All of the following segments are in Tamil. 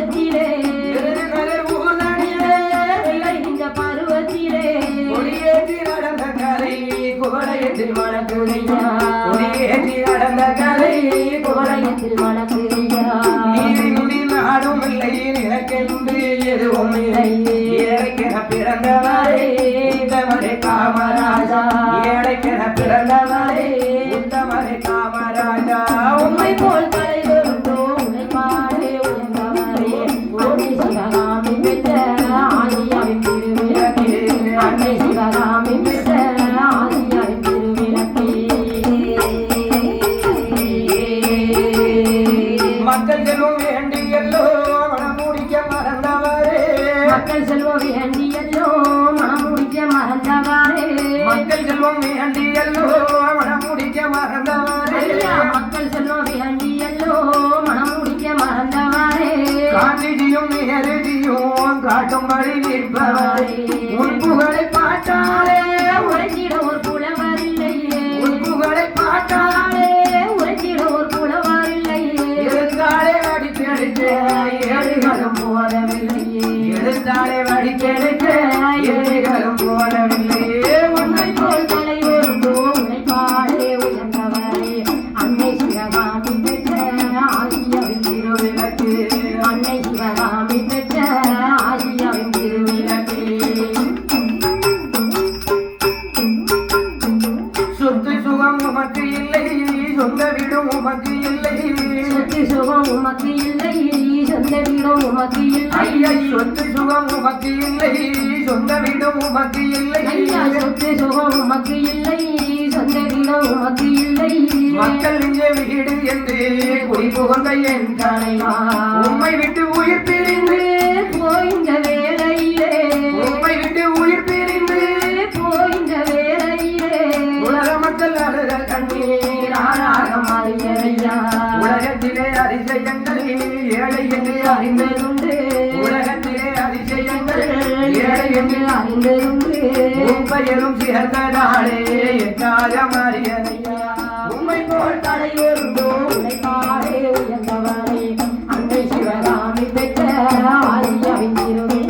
பருவத்திலே. இந்த பருவத்திலே. கொடியேற்றி நடந்த கலை குவளையத்தில் மணக்குதையா கொடியேற்றி நடந்த கலை குவளையத்தில் மணக்குதையா நீதி நுடி நாடும் இல்லை நினைக்கென்று எதுவும் இல்லை. ஏழைக்கென பிறந்தவரே காமராஜா. ஏழைக்கென பிறந்தவரே மக்கள் செல்வம் வேண்டி எல்லோ மனம் முடிக்க மறந்தவரே மக்கள் செல்வம் வேண்டியல்லோ மனம் முடிக்க மறந்தவாறே. மக்கள் செல்வம் வேண்டி எல்லோ மனம் முடிக்க மறந்தவரே மக்கள் செல்வம் வேண்டியல்லோ மனம் முடிக்க மறந்தவாறே. காந்திஜியும் நேருஜியும் காட்டும்படி நிற்பவரே. உன் புகழை பாட்டாலே ஏழைகளும் போதவில்லையே எழுத்தாலே அடித்தெடுத்த ஏழைகளும் போதவில்லையே உன்னை போல் தலைவருண்டோ உன்னை பாடே உயர்ந்தவரே. அன்னை சிவகாமி பெற்ற ஆசியாவின் திருவிளக்கு. அன்னை சிவகாமி பெற்ற ஆசியாவின் திருவிளக்கு. சொத்து சுகம் உமக்கு இல்லை சொந்த வீடும் உமக்கு இல்லை. சொத்து சுகம் உமக்கு இல்லை சொந்த வீடும் உமக்கு இல்லை. ஐயா சொத்து சுகம் உமக்கு இல்லை. சொந்த வீடும் உமக்கு இல்லை. ஐயா சொத்து சுகம் உமக்கு இல்லை. சொந்த வீடும் உமக்கு இல்லை. மக்கள் நெஞ்ச வீடு என்று குடி புகுந்த என் தலைவா உம்மை விட்டு உயிர் பிரிந்து போயின்ற வேளையிலே. உம்மை விட்டு உயிர் பிரிந்து போயின்ற வேளையிலே. உலக மக்கள் அழுத கண்ணீர். ஆறாக மாறியதையா உலகத்திலே அதிசயங்கள் என்று அறிந்ததுண்டு. உலகத்திலே அதிசயங்கள் ஏழை என்று அறிந்ததுண்டு. உம்பயரும் சிறந்த நாளே எட்டாத மாறியதையா போல் தலையிருந்தோ உழைப்பாரே உயர்ந்தவரை அன்னை சிவகாமி பெற்ற ஆதி அறிந்திருவே.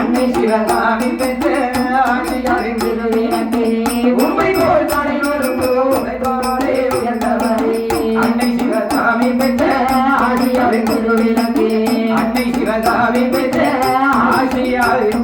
அன்னை சிவகாமி பெற்ற ஆதி அறிந்திருவே. உண்மை போல் தலையிருந்தோ உழைப்பாரே ஆடியவை குருவிலக்கே அன்னை சிவகாவி பெற்ற ஆசியாவில்